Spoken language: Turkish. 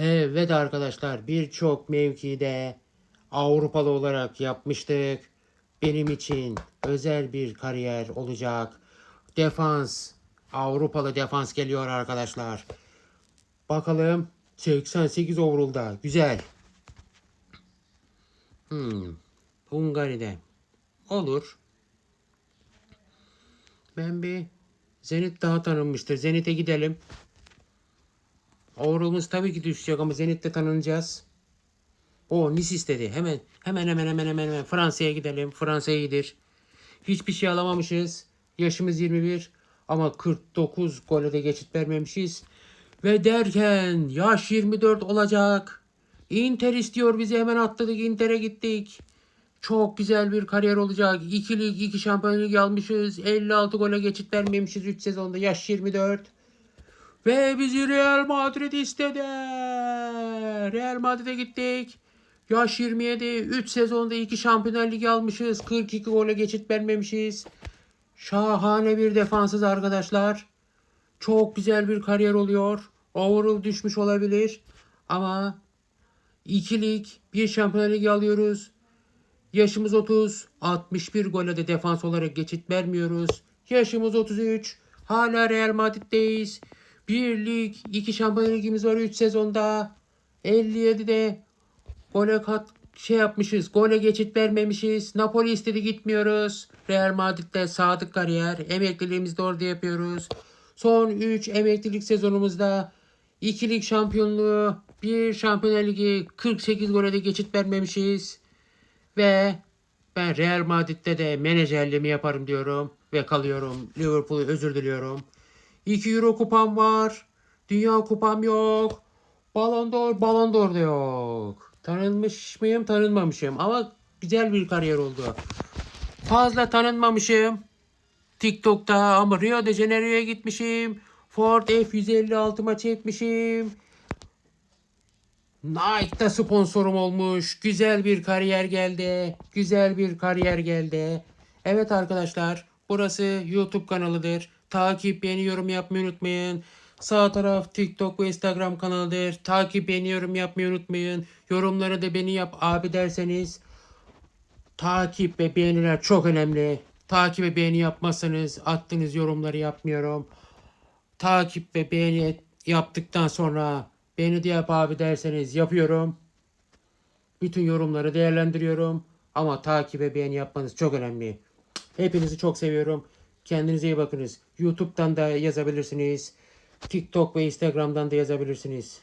Evet arkadaşlar birçok mevkide Avrupalı olarak yapmıştık. Benim için özel bir kariyer olacak. Defans, Avrupalı defans geliyor arkadaşlar. Bakalım 88 overall'da. Güzel. Hmm. Hungari'de. Olur. Ben bir Zenit daha tanınmıştır. Zenit'e gidelim. Overall'ımız tabii ki düşecek ama Zenit'te tanınacağız. O Nice istedi. Hemen hemen hemen hemen hemen hemen Fransa'ya gidelim. Fransa iyidir. Hiçbir şey alamamışız. Yaşımız 21 ama 49 gole de geçit vermemişiz. Ve derken yaş 24 olacak. Inter istiyor bizi hemen atladık Inter'e gittik. Çok güzel bir kariyer olacak. 2 lig, 2 şampiyonluk almışız. 56 gole geçit vermemişiz 3 sezonda. Yaş 24. Ve bizi Real Madrid istedi. Real Madrid'e gittik. Yaş 27. 3 sezonda 2 şampiyonlar ligi almışız. 42 gole geçit vermemişiz. Şahane bir defansız arkadaşlar. Çok güzel bir kariyer oluyor. Overall düşmüş olabilir. Ama 2 lig, 1 şampiyonlar ligi alıyoruz. Yaşımız 30. 61 gole de defans olarak geçit vermiyoruz. Yaşımız 33. Hala Real Madrid'deyiz. 1 lig, 2 şampiyonlar ligimiz var 3 sezonda. 57'de gole kat şey yapmışız. Gole geçit vermemişiz. Napoli istedi gitmiyoruz. Real Madrid'de sadık kariyer. Emekliliğimizi de orada yapıyoruz. Son 3 emeklilik sezonumuzda 2 lig şampiyonluğu, 1 şampiyonlar ligi 48 gole de geçit vermemişiz. Ve ben Real Madrid'de de menajerliğimi yaparım diyorum ve kalıyorum. Liverpool'u özür diliyorum. 2 Euro kupam var. Dünya kupam yok. Ballon d'Or, Ballon d'Or da yok. Tanınmış mıyım? Tanınmamışım. Ama güzel bir kariyer oldu. Fazla tanınmamışım. TikTok'ta ama Rio de Janeiro'ya gitmişim. Ford F156'ma çekmişim. Nike'da sponsorum olmuş. Güzel bir kariyer geldi. Güzel bir kariyer geldi. Evet arkadaşlar burası YouTube kanalıdır. Takip, beğeni, yorum yapmayı unutmayın. Sağ taraf TikTok ve Instagram kanalıdır. Takip, beğeni, yorum yapmayı unutmayın. Yorumları da beni yap abi derseniz. Takip ve beğeniler çok önemli. Takip ve beğeni yapmazsanız attığınız yorumları yapmıyorum. Takip ve beğeni yaptıktan sonra beni de yap abi derseniz yapıyorum. Bütün yorumları değerlendiriyorum. Ama takip ve beğeni yapmanız çok önemli. Hepinizi çok seviyorum. Kendinize iyi bakınız. YouTube'dan da yazabilirsiniz. TikTok ve Instagram'dan da yazabilirsiniz.